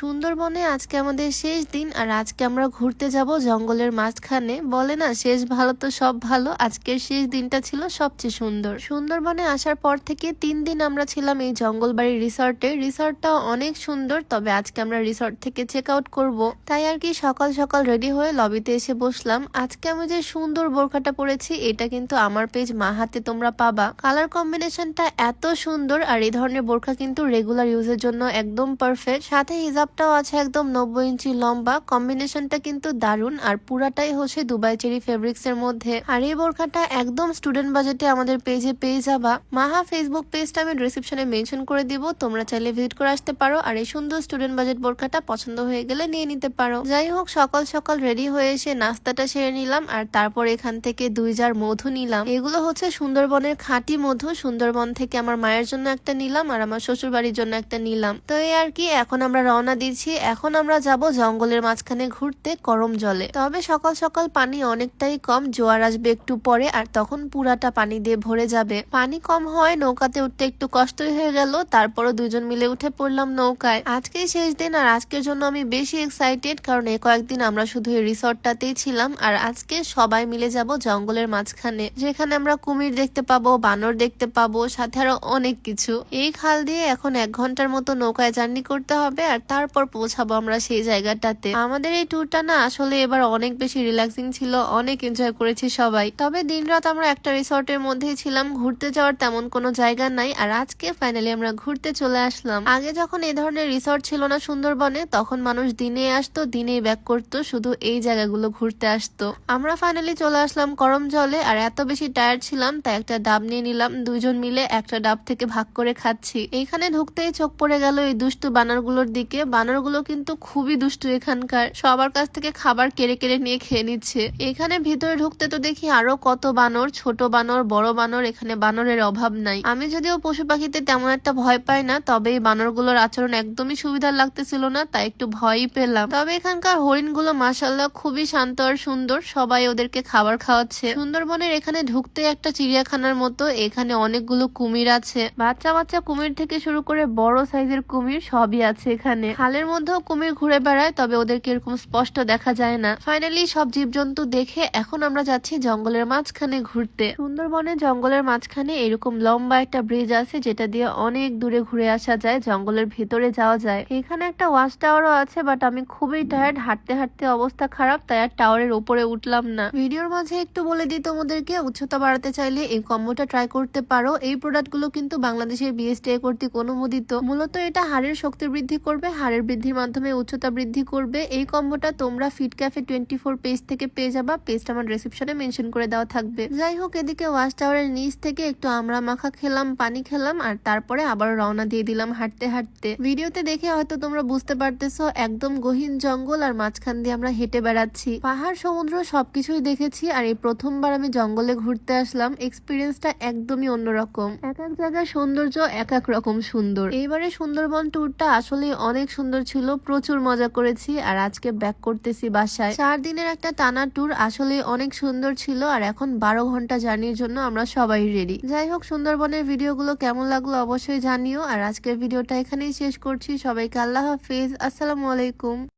সুন্দরবনে আজকে আমাদের শেষ দিন, আর আজকে আমরা ঘুরতে যাব জঙ্গলের মাঝখানে। বলে না, শেষ ভালো তো সব ভালো, আজকের শেষ দিনটা ছিল সবচেয়ে সুন্দর। সুন্দরবনে আসার পর থেকে তিন দিন আমরা ছিলাম এই জঙ্গলবাড়ি রিসর্টে। রিসর্টটা অনেক সুন্দর, তবে আজকে আমরা রিসর্ট থেকে চেক আউট করব। তাই আর কি সকাল সকাল রেডি হয়ে লবিতে এসে বসলাম। আজকে আমি যে সুন্দর বোরখাটা পরেছি, এটা কিন্তু আমার পেজ মা হাতে তোমরা পাবা। কালার কম্বিনেশনটা এত সুন্দর, আর এই ধরনের বোরখা কিন্তু রেগুলার ইউজের জন্য একদম পারফেক্ট। সাথে হিজাবটাও আছে একদম নব্বই ইঞ্চি লম্বা। কম্বিনেশনটা কিন্তু দারুণ। আর পুরাটাই হচ্ছে দুবাই চেরি ফেব্রিক্স এর মধ্যে। আর এই বোরখাটা একদম স্টুডেন্ট বাজেটে আমাদের পেজে পেয়ে যাবা। মাহা ফেসবুক পেজটা আমি ডিসক্রিপশনে মেনশন করে দিব। তোমরা চাইলে ভিজিট করে আসতে পারো। আর এই সুন্দর স্টুডেন্ট বাজেট বোরখাটা পছন্দ হয়ে গেলে নিয়ে নিতে পারো। যাই হোক, সকাল সকাল রেডি হয়ে এসে নাস্তাটা সেরে নিলাম। আর তারপর এখান থেকে দুই জার মধু নিলাম। এগুলো হচ্ছে সুন্দরবনের খাঁটি মধু। সুন্দরবন থেকে আমার মায়ের জন্য একটা নিলাম। আর আমার শ্বশুর বাড়ির জন্য একটা নিলাম। তো এই আর কি, এখন আমরা রওনা দিচ্ছি। এখন আমরা যাব জঙ্গলের মাঝখানে ঘুরতে করম জলে। তবে সকাল সকাল পানি অনেকটাই কম, জোয়ার আসবে একটু পরে আর তখন পুরাটা পানি দিয়ে ভরে যাবে। পানি কম হয়, নৌকাতে উঠতে একটু কষ্টই হয়ে গেল, তারপরও দুজন মিলে উঠে পড়লাম নৌকায়। আজকেই শেষ দিন আর আজকের জন্য আমি বেশি এক্সাইটেড কারণ এই কয়েকদিন আমরা শুধু এই রিসর্টটাতেই ছিলাম আর আজকে সবাই মিলে যাব জঙ্গলের মাঝখানে, যেখানে আমরা কুমির দেখতে পাবো, বানর দেখতে পাবো, সাথে আরও অনেক কিছু। এই খাল দিয়ে এখন এক ঘণ্টার মতো নৌকায় জার্নি করতে হবে আর তারপর পৌঁছাবো আমরা সেই জায়গাটাতে। আমাদের এই ট্যুরটা না আসলে এবার অনেক বেশি রিল্যাক্সিং ছিল, অনেক এনজয় করেছি সবাই। তবে দিনরাত আমরা একটা রিসর্টের মধ্যেই ছিলাম, ঘুরতে যাওয়ার তেমন কোনো জায়গা নাই। আর আজকে ফাইনালি আমরা ঘুরতে চলে আসলাম। আগে যখন এই ধরনের রিসর্ট ছিল না সুন্দরবনে, তখন মানুষ দিনে আসতো, দিনেই ব্যাক করতো, শুধু এই জায়গাগুলো ঘুরতে আসতো। আমরা ফাইনালি চলে আসলাম করম জলে, আর এত বেশি টায়ার্ড ছিলাম, তাই একটা ডাব নিয়ে নিলাম, দুইজন মিলে একটা ডাব থেকে ভাগ করে খাচ্ছি। এইখানে ঢুকতেই চোখ পড়ে গেল এই দুষ্টু বানরগুলোর দিকে বানরগুলো কিন্তু খুবই দুষ্টু এখানকার। সবার কাছ থেকে খাবার কেড়ে কেড়ে নিয়ে খেয়ে নিচ্ছে। এখানে ভিতরে ঢুকতে তো দেখি আরও কত বানর, ছোট বানর, বড় বানর, এখানে বানরের অভাব নাই। আমি যদিও পশু পাখিতে তেমন একটা ভয় পাই না, তবে এই বানরগুলোর আচরণ একদমই সুবিধার লাগতেছিল না, তাই একটু ভয়ই পেলাম। তবে এখানকার হরিণগুলো মাসাল্লাহ খুবই শান্ত আর সুন্দর, সবাই ওদেরকে খাবার খাওয়াচ্ছে। সুন্দরবনের এখানে ঢুকতে একটা চিড়িয়াখানার মতো, এখানে অনেকগুলো কুমির আছে। বাচ্চা বাচ্চা কুমির থেকে শুরু করে বড় সাইজের কুমির সবই আছে এখানে। খালের মধ্যেও কুমির ঘুরে বেড়ায়, তবে ওদেরকে এরকম স্পষ্ট দেখা যায় না। ফাইনালি সব জীবজন্তু দেখে এখন আমরা যাচ্ছি জঙ্গলের মাঝখানে ঘুরতে। সুন্দরবনে জঙ্গলের মাঝখানে এরকম লম্বা একটা ব্রিজ আছে, যেটা দিয়ে অনেক দূরে ঘুরে আসা যায়, জঙ্গলের ভেতরে যাওয়া যায়। এখানে একটা ওয়াচ টাওয়ারও আছে বাট আমি খুবই টায়ার্ড হাঁটতে হাঁটতে অবস্থা খারাপ, তাই আর টাওয়ারের উপরে উঠলাম না। ভিডিওর মাঝে একটু বলে দিই তোমাদেরকে, উচ্চতা বাড়াতে চাইলে এই কম্বোটা ট্রাই করতে পারো। এই প্রোডাক্টগুলো কিন্তু বাংলাদেশের বিএসটিআই কর্তৃক অনুমোদিত। মূলত এটা হাড়ের শক্তি বৃদ্ধি করবে, হাড়ের বৃদ্ধির মাধ্যমে উচ্চতা বৃদ্ধি করবে। এই কম্বোটা তোমরা fit cafe twenty four page থেকে পেয়ে যাবা। পেজটা আমার ডিসক্রিপশনে মেনশন করে দেওয়া থাকবে। যাই হোক, এদিকে ওয়াশ টাওয়ারের নিচ থেকে একটু আমরা মাখা খেলাম, পানি খেলাম, আর তারপরে আবার রওনা দিয়ে দিলাম হাঁটতে হাঁটতে। ভিডিওতে দেখে হয়তো তোমরা বুঝতে পারতেছো, একদম গহীন জঙ্গল আর মাঝখান দিয়ে আমরা হেঁটে বেড়াচ্ছি। পাহাড়, সমুদ্র সবকিছুই দেখেছি, আর এই প্রথমবার আমি জঙ্গলে ঘুরতে আসলাম। এক্সপিরিয়েন্সটা একদমই অন্যরকম। এক এক জায়গার সৌন্দর্য এক এক রকম সুন্দর। এইবারে সুন্দরবন ট্যুরটা আসলে অনেক সুন্দর ছিল, প্রচুর মজা করেছি আর আজকে ব্যাক করতেছি বাসায়। চার দিনের একটা টানা ট্যুর আসলে অনেক সুন্দর ছিল আর এখন বারো ঘণ্টা জার্নির জন্য আমরা সবাই রেডি যাই হোক, সুন্দরবনের ভিডিওগুলো কেমন লাগল অবশ্যই জানিও। আর আজকের ভিডিওটা এখানেই শেষ করছি। সবাইকে আল্লাহ হাফিজ। আসসালামু আলাইকুম।